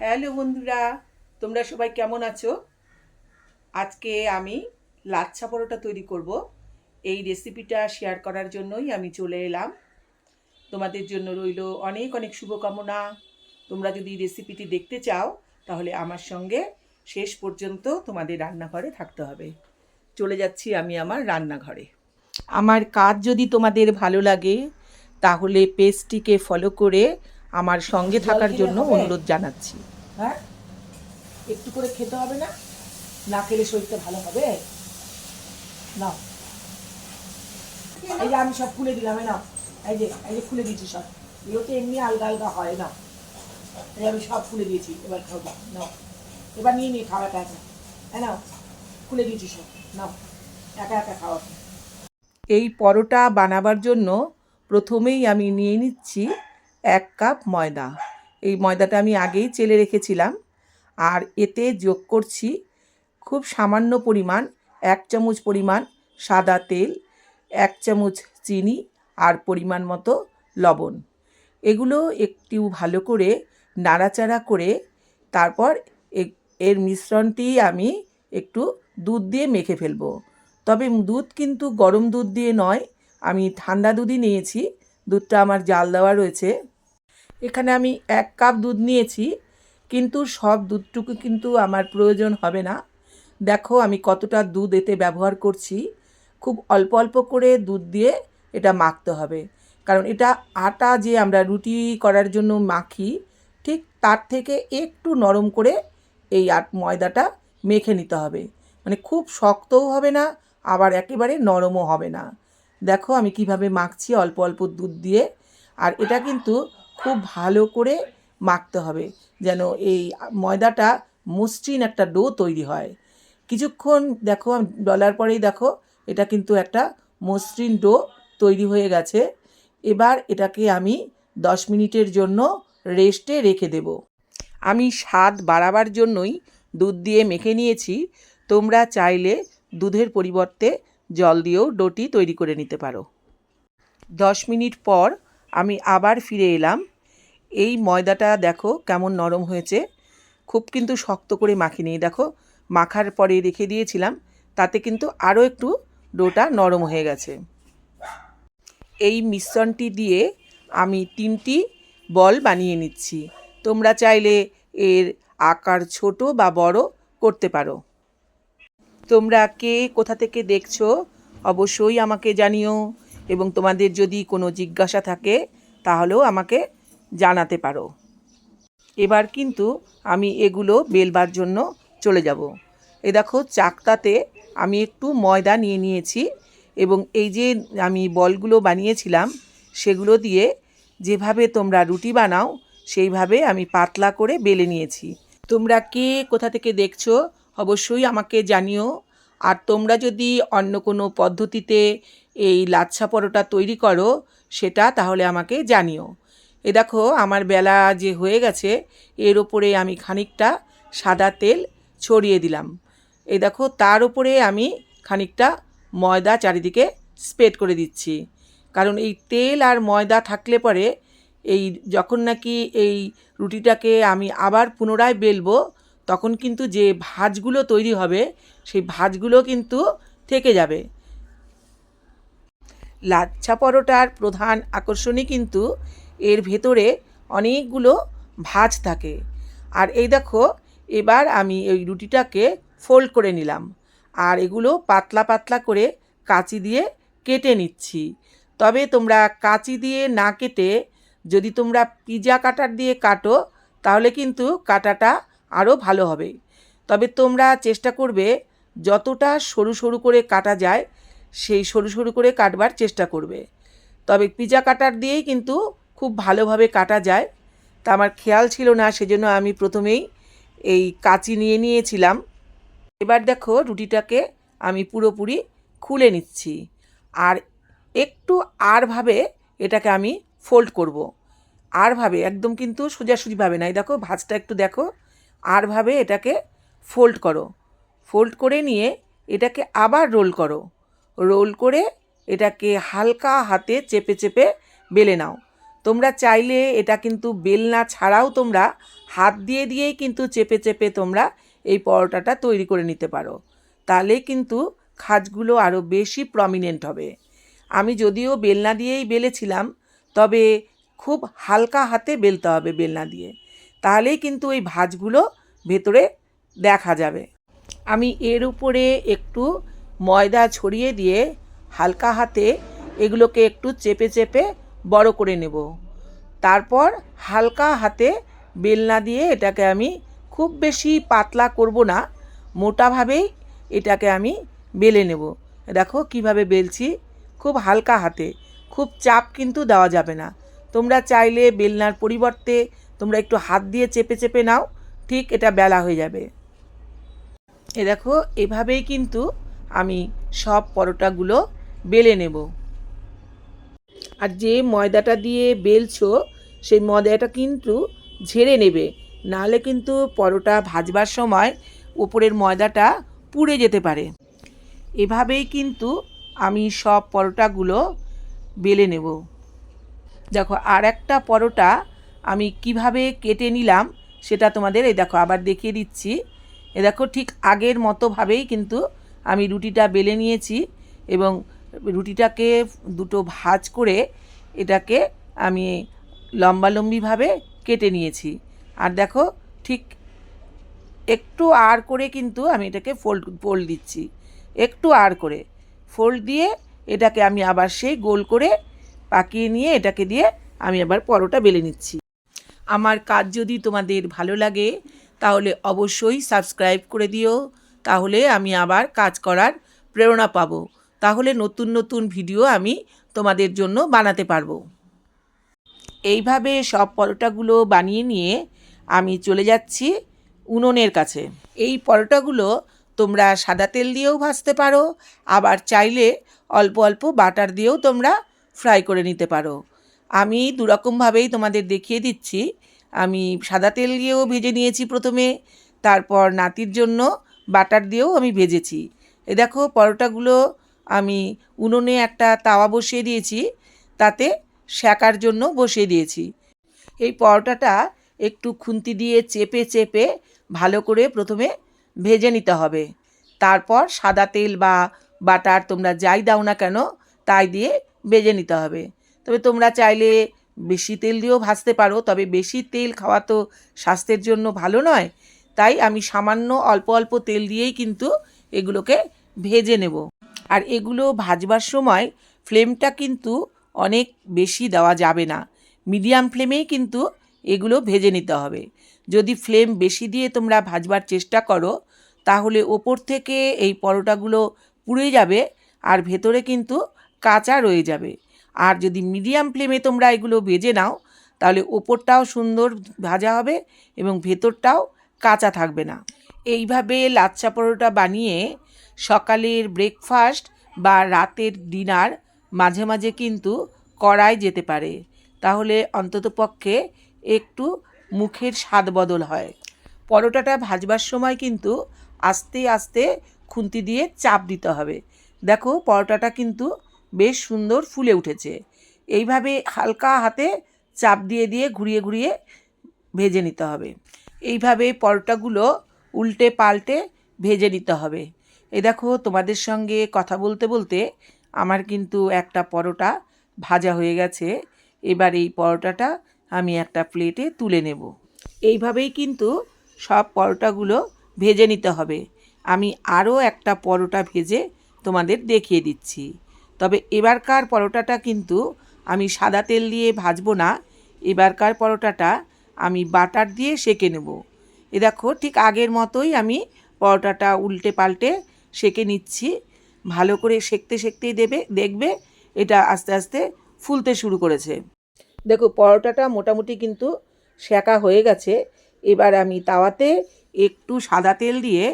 Hello বন্ধুরা, তোমরা সবাই কেমন আছো? আজকে আমি লাচ্ছা পরোটা তৈরি করব। এই রেসিপিটা শেয়ার করার জন্যই আমি চলে এলাম। তোমাদের জন্য রইল অনেক অনেক শুভকামনা। তোমরা যদি রেসিপিটি দেখতে চাও, তাহলে আমার সঙ্গে শেষ পর্যন্ত তোমাদের রান্নাঘরে থাকতে হবে। চলে যাচ্ছি আমি আমার রান্নাঘরে। আমার কাজ যদি তোমাদের ভালো লাগে, তাহলে পেজটিকে ফলো করে আমার সঙ্গে থাকার জন্য অনুরোধ জানাচ্ছি। হ্যাঁ? একটু করে খেতে হবে না? না খেলে শরীরটা ভালো হবে? না এই যে আমি সব খুলে দিলাম নাও। এই যে এই যে খুলে দিয়েছি সব। এগুলো তো এমনি আলগা আলগা হয় না। এই আমি সব খুলে দিয়েছি এবার খাব নাও। এবার নিয়ে নিয়ে খাওয়া একা এই নাও খুলে দিয়েছি সব নাও। একা একা খাওয়া এই পরোটা বানাবার জন্য প্রথমেই আমি নিয়ে নিচ্ছি এক কাপ ময়দা। এই ময়দাটা আমি আগেই চেলে রেখেছিলাম। আর এতে যোগ করছি খুব সামান্য পরিমাণ এক চামচ পরিমাণ সাদা তেল, এক চামচ চিনি আর পরিমাণ মতো লবণ। এগুলো একটু ভালো করে নাড়াচাড়া করে তারপর এর মিশ্রণটি আমি একটু দুধ দিয়ে মেখে ফেলব। তবে দুধ কিন্তু গরম দুধ দিয়ে নয়, আমি ঠান্ডা দুধই নিয়েছি। দুধটা আমার জাল দেওয়া রয়েছে। এখানে আমি এক কাপ দুধ নিয়েছি, কিন্তু সব দুধটুকু কিন্তু আমার প্রয়োজন হবে না। দেখো আমি কতটা দুধ এতে ব্যবহার করছি। খুব অল্প অল্প করে দুধ দিয়ে এটা মাখতে হবে। কারণ এটা আটা যে আমরা রুটি করার জন্য মাখি, ঠিক তার থেকে একটু নরম করে এই আট ময়দাটা মেখে নিতে হবে। মানে খুব শক্তও হবে না, আবার একেবারে নরমও হবে না। দেখো আমি কীভাবে মাখছি অল্প অল্প দুধ দিয়ে। আর এটা কিন্তু খুব ভালো করে মাখতে হবে যেন এই ময়দাটা মসৃণ একটা ডো তৈরি হয়। কিছুক্ষণ দেখো, ডলার পরেই দেখো, এটা কিন্তু একটা মসৃণ ডো তৈরি হয়ে গেছে। এবার এটাকে আমি দশ মিনিটের জন্য রেস্টে রেখে দেব। আমি স্বাদ বাড়াবার জন্যই দুধ দিয়ে মেখে নিয়েছি। তোমরা চাইলে দুধের পরিবর্তে জল দিয়েও ডোটি তৈরি করে নিতে পারো। দশ মিনিট পর আমি আবার ফিরে এলাম। এই ময়দাটা দেখো কেমন নরম হয়েছে। খুব কিন্তু শক্ত করে মাখিনি দেখো। মাখার পরে রেখে দিয়েছিলাম, তাতে কিন্তু আরও একটু ডোটা নরম হয়ে গেছে। এই মিশ্রণটি দিয়ে আমি তিনটি বল বানিয়ে নিচ্ছি। তোমরা চাইলে এর আকার ছোট বা বড় করতে পারো। তোমরা কে কোথা থেকে দেখছ অবশ্যই আমাকে জানিও। এবং তোমাদের যদি কোনো জিজ্ঞাসা থাকে, তাহলেও আমাকে জানাতে পারো। এবার কিন্তু আমি এগুলো বেলবার জন্য চলে যাব। এ দেখো, চাকতাতে আমি একটু ময়দা নিয়ে নিয়েছি এবং এই যে আমি বলগুলো বানিয়েছিলাম, সেগুলো দিয়ে যেভাবে তোমরা রুটি বানাও, সেইভাবে আমি পাতলা করে বেলে নিয়েছি। তোমরা কে কোথা থেকে দেখছ, অবশ্যই আমাকে জানিও। আর তোমরা যদি অন্য কোনো পদ্ধতিতে এই লাচ্ছা পরোটা তৈরি করো, সেটা তাহলে আমাকে জানিও। এ দেখো, আমার বেলা যে হয়ে গেছে, এর ওপরে আমি খানিকটা সাদা তেল ছড়িয়ে দিলাম। এই দেখো, তার উপরে আমি খানিকটা ময়দা চারিদিকে স্প্রেড করে দিচ্ছি। কারণ এই তেল আর ময়দা থাকলে পরে এই যখন নাকি এই রুটিটাকে আমি আবার পুনরায় বেলবো, তখন কিন্তু যে ভাজগুলো তৈরি হবে, সেই ভাজগুলো কিন্তু থেকে যাবে। লাচ্ছা পরোটার প্রধান আকর্ষণই কিন্তু এর ভেতরে অনেকগুলো ভাঁজ থাকে। আর এই দেখো, এবার আমি ওই রুটিটাকে ফোল্ড করে নিলাম। আর এগুলো পাতলা পাতলা করে কাঁচি দিয়ে কেটে নিচ্ছি। তবে তোমরা কাঁচি দিয়ে না কেটে যদি তোমরা পিজা কাটার দিয়ে কাটো, তাহলে কিন্তু কাটাটা আরও ভালো হবে। তবে তোমরা চেষ্টা করবে, যতটা সরু সরু করে কাটা যায়, সেই সরু সরু করে কাটবার চেষ্টা করবে। তবে পিজা কাটার দিয়েই কিন্তু খুব ভালোভাবে কাটা যায়। তা আমার খেয়াল ছিল না, সেজন্য আমি প্রথমেই এই কাঁচি নিয়ে নিয়েছিলাম। এবার দেখো রুটিটাকে আমি পুরোপুরি খুলে নিচ্ছি। আর একটু আরভাবে এটাকে আমি ফোল্ড করব। আরভাবে, একদম কিন্তু সোজাসুজিভাবে নাই দেখো, ভাজটা একটু দেখো। আরভাবে এটাকে ফোল্ড করো। ফোল্ড করে নিয়ে এটাকে আবার রোল করো। রোল করে এটাকে হালকা হাতে চেপে চেপে বেলে নাও। তোমরা চাইলে এটা কিন্তু বেলনা ছাড়াও তোমরা হাত দিয়ে দিয়েই কিন্তু চেপে চেপে তোমরা এই পরোটাটা তৈরি করে নিতে পারো। তাহলে কিন্তু খাজগুলো আরও বেশি প্রমিনেন্ট হবে। আমি যদিও বেলনা দিয়েই বেলেছিলাম, তবে খুব হালকা হাতে বেলতে হবে বেলনা দিয়ে। তাহলেই কিন্তু ওই ভাঁজগুলো ভেতরে দেখা যাবে। আমি এর উপরে একটু ময়দা ছড়িয়ে দিয়ে হালকা হাতে এগুলোকে একটু চেপে চেপে বড় করে নেব। তারপর হালকা হাতে বেলনা দিয়ে এটাকে আমি খুব বেশি পাতলা করব না, মোটাভাবেই এটাকে আমি বেলে নেব। দেখো কীভাবে বেলছি, খুব হালকা হাতে। খুব চাপ কিন্তু দেওয়া যাবে না। তোমরা চাইলে বেলনার পরিবর্তে তোমরা একটু হাত দিয়ে চেপে চেপে নাও, ঠিক এটা বেলা হয়ে যাবে। এ দেখো, এভাবেই কিন্তু আমি সব পরোটাগুলো বেলে নেব। আর যে ময়দাটা দিয়ে বেলছো, সেই ময়দাটা কিন্তু ঝেড়ে নেবে। নাহলে কিন্তু পরোটা ভাজবার সময় উপরের ময়দাটা পুড়ে যেতে পারে। এভাবেই কিন্তু আমি সব পরোটাগুলো বেলে নেব। দেখো, আর একটা পরোটা আমি কীভাবে কেটে নিলাম সেটা তোমাদের এই দেখো, আবার দেখিয়ে দিচ্ছি। এ দেখো, ঠিক আগের মতোভাবেই কিন্তু আমি রুটিটা বেলে নিয়েছি এবং রুটিটাকে দুটো ভাজ করে এটাকে আমি লম্বালম্বিভাবে কেটে নিয়েছি। আর দেখো, ঠিক একটু আর করে কিন্তু আমি এটাকে ফোল্ড ফোল্ড দিচ্ছি। একটু আর করে ফোল্ড দিয়ে এটাকে আমি আবার সেই গোল করে পাকিয়ে নিয়ে এটাকে দিয়ে আমি আবার পরোটা বেলে নিচ্ছি। আমার কাজ যদি তোমাদের ভালো লাগে, তাহলে অবশ্যই সাবস্ক্রাইব করে দিও। তাহলে আমি আবার কাজ করার প্রেরণা পাবো। তাহলে নতুন নতুন ভিডিও আমি তোমাদের জন্য বানাতে পারব। এইভাবে সব পরোটাগুলো বানিয়ে নিয়ে আমি চলে যাচ্ছি উনুনের কাছে। এই পরোটাগুলো তোমরা সাদা তেল দিয়েও ভাজতে পারো, আবার চাইলে অল্প অল্প বাটার দিয়েও তোমরা ফ্রাই করে নিতে পারো। আমি দুরকমভাবেই তোমাদের দেখিয়ে দিচ্ছি। আমি সাদা তেল দিয়েও ভেজে নিয়েছি প্রথমে, তারপর নাতির জন্য বাটার দিয়েও আমি ভেজেছি। এ দেখো, পরোটাগুলো আমি উনুনে একটা তাওয়া বসিয়ে দিয়েছি, তাতে সেকার জন্য বসিয়ে দিয়েছি। এই পরোটাটা একটু খুন্তি দিয়ে চেপে চেপে ভালো করে প্রথমে ভেজে নিতে হবে। তারপর সাদা তেল বা বাটার তোমরা যাই দাও না কেন, তাই দিয়ে ভেজে নিতে হবে। তবে তোমরা চাইলে বেশি তেল দিয়েও ভাজতে পারো, তবে বেশি তেল খাওয়া তো স্বাস্থ্যের জন্য ভালো নয়। তাই আমি সামান্য অল্প অল্প তেল দিয়েই কিন্তু এগুলোকে ভেজে নেব। আর এগুলো ভাজবার সময় ফ্লেমটা কিন্তু অনেক বেশি দেওয়া যাবে না। মিডিয়াম ফ্লেমেই কিন্তু এগুলো ভেজে নিতে হবে। যদি ফ্লেম বেশি দিয়ে তোমরা ভাজবার চেষ্টা করো, তাহলে ওপর থেকে এই পরোটাগুলো পুড়ে যাবে আর ভেতরে কিন্তু কাঁচা রয়ে যাবে। আর যদি মিডিয়াম ফ্লেমে তোমরা এগুলো ভেজে নাও, তাহলে ওপরটাও সুন্দর ভাজা হবে এবং ভেতরটাও কাঁচা থাকবে না। এইভাবে লাচ্ছা পরোটা বানিয়ে সকালের ব্রেকফাস্ট বা রাতের ডিনার মাঝে মাঝে কিন্তু করাই যেতে পারে। তাহলে অন্ততপক্ষে একটু মুখের স্বাদ বদল হয়। পরোটাটা ভাজবার সময় কিন্তু আস্তে আস্তে খুন্তি দিয়ে চাপ দিতে হবে। দেখো, পরোটাটা কিন্তু বেশ সুন্দর ফুলে উঠেছে। এইভাবে হালকা হাতে চাপ দিয়ে দিয়ে ঘুরিয়ে ঘুরিয়ে ভেজে নিতে হবে। এইভাবে পরোটাগুলো উল্টে পাল্টে ভেজে নিতে হবে। এই দেখো, তোমাদের সঙ্গে কথা বলতে বলতে আমার কিন্তু একটা পরোটা ভাজা হয়ে গেছে। এবার এই পরোটাটা আমি একটা প্লেটে তুলে নেব। এইভাবেই কিন্তু সব পরোটাগুলো ভেজে নিতে হবে। আমি আরও একটা পরোটা ভেজে তোমাদের দেখিয়ে দিচ্ছি। তবে এবারকার পরোটাটা কিন্তু আমি সাদা তেল দিয়ে ভাজবো না। এবারকার পরোটাটা আমি বাটার দিয়ে সেকে নেব। এ দেখো, ঠিক আগের মতোই আমি পরোটাটা উল্টে পাল্টে সেকে নিচ্ছি। ভালো করে সেকতে সেকতেই দেবে, দেখবে এটা আস্তে আস্তে ফুলতে শুরু করেছে। দেখো, পরোটাটা মোটামুটি কিন্তু সেকা হয়ে গেছে। এবার আমি তাওয়াতে একটু সাদা তেল দিয়ে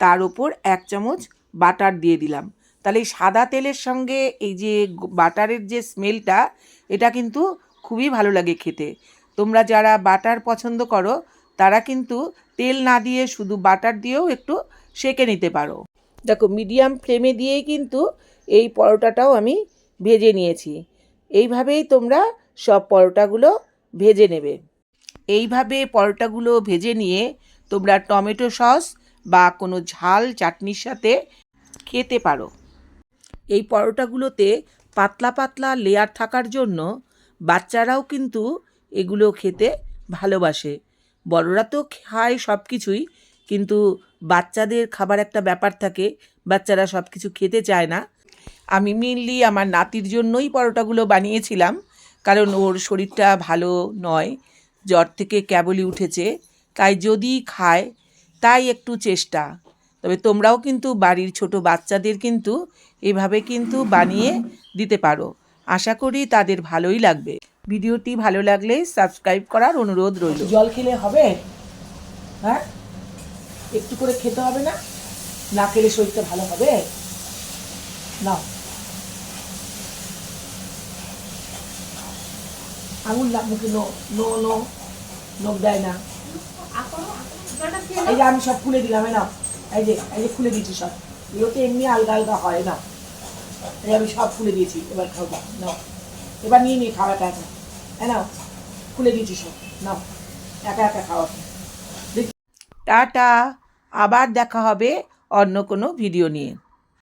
তার উপর এক চামচ বাটার দিয়ে দিলাম। তাহলে এই সাদা তেলের সঙ্গে এই যে বাটারের যে স্মেলটা, এটা কিন্তু খুবই ভালো লাগে খেতে। তোমরা যারা বাটার পছন্দ করো, তারা কিন্তু তেল না দিয়ে শুধু বাটার দিয়েও একটু সেকে নিতে পারো। দেখো মিডিয়াম ফ্লেমে দিয়েই কিন্তু এই পরোটাটাও আমি ভেজে নিয়েছি। এইভাবেই তোমরা সব পরোটাগুলো ভেজে নেবে। এইভাবে পরোটাগুলো ভেজে নিয়ে তোমরা টমেটো সস বা কোনো ঝাল চাটনির সাথে খেতে পারো। এই পরোটাগুলোতে পাতলা পাতলা লেয়ার থাকার জন্য বাচ্চারাও কিন্তু এগুলো খেতে ভালোবাসে। বড়রা তো খায় সব কিছুই কিন্তু বাচ্চাদের খাবার একটা ব্যাপার থাকে, বাচ্চারা সব কিছু খেতে চায় না। আমি মেনলি আমার নাতির জন্যই পরোটাগুলো বানিয়েছিলাম, কারণ ওর শরীরটা ভালো নয়, জ্বর থেকে কেবলই উঠেছে, তাই যদি খায়, তাই একটু চেষ্টা। তবে তোমরাও কিন্তু বাড়ির ছোট বাচ্চাদের কিন্তু এভাবে কিন্তু বানিয়ে দিতে পারো। আশা করি তাদের ভালোই লাগবে। ভিডিওটি ভালো লাগলে সাবস্ক্রাইব করার অনুরোধ রইল। জল খেলে হবে? হ্যাঁ? একটু করে খেতে হবে না। না খেলে শরীরটা ভালো হবে। নাও। আঙুল না, মুখে নো নো নো দেয় না। এই যে আমি সব খুলে দিলাম নাও। এই যে এই যে খুলে দিয়েছি সব। এগুলো তো এমনি আলগা আলগা হয় না। এই আমি সব খুলে দিয়েছি, এবার খাওয়া নাও। এবার নিয়ে নিয়ে খাওয়াটা একা এই নাও, খুলে দিয়েছি সব। নাও, একা একা খাওয়া টাটা। আবার দেখা হবে অন্য কোনো ভিডিও নিয়ে।